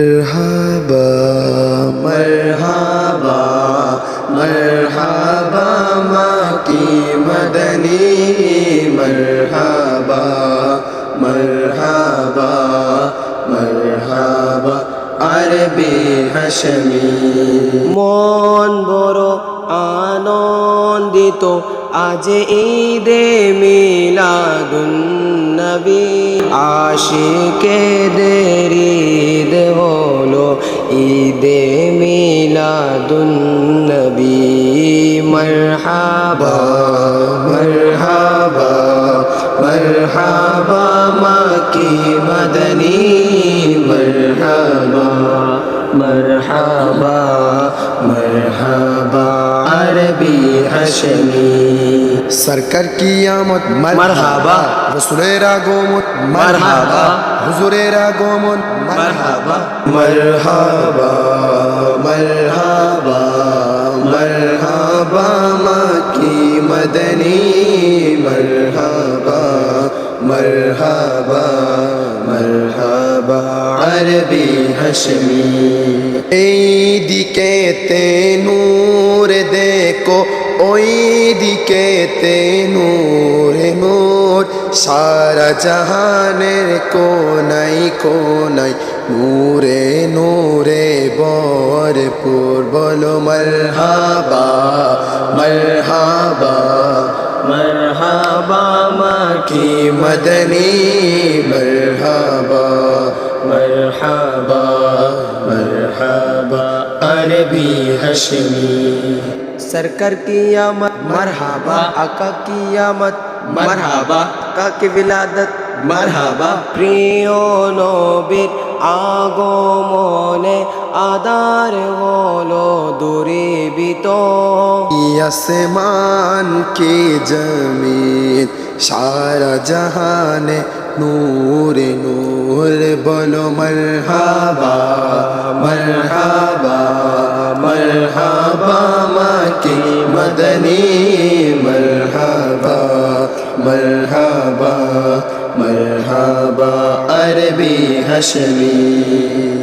مرحبا مرحبا مرحبا মাকি মদনী مرحبا مرحبا مرحبا আরবি হাশমি মন বড় আনন্দিত আজ ঈদে মিলাদুন্নবী আশিকেদের ঈদ মিলাদুন্নবী মরহাবা مرحبا مرحبا মাকি মদনী مرحبا مرحبا مرحبا আরবি হাশমি সরকার কি আমত মারহাবা। রসুলের আগমন মারহাবা। হুজুরের আগমন মারহাবা। মারহাবা মারহাবা মাকি মদনী মারহাবা মারহাবা মারহাবা আরবি হাশমি এই দিকে তে নূর দেখো ওই দিকে তে নূর নূর সারা জাহানের কোনাই কোনাই নূরে নূরে বরপুর বলো মরহাবা মরহাবা মরহাবা মাকি কি মদনী মরহাবা মরহাবা মরহাবা আরবি হাশমি सरकार कियामत मरहबा आका कियामत मरहबा आका की विलादत मरहबा প্রিয় নবীর আগমনে আদার হলো দুরিবিত। আসমান কে জমিন, সারা জাহানে নূরে নূর বলো মরহাবা মরহাবা মরহাবা মাকে মদনী। হাসমি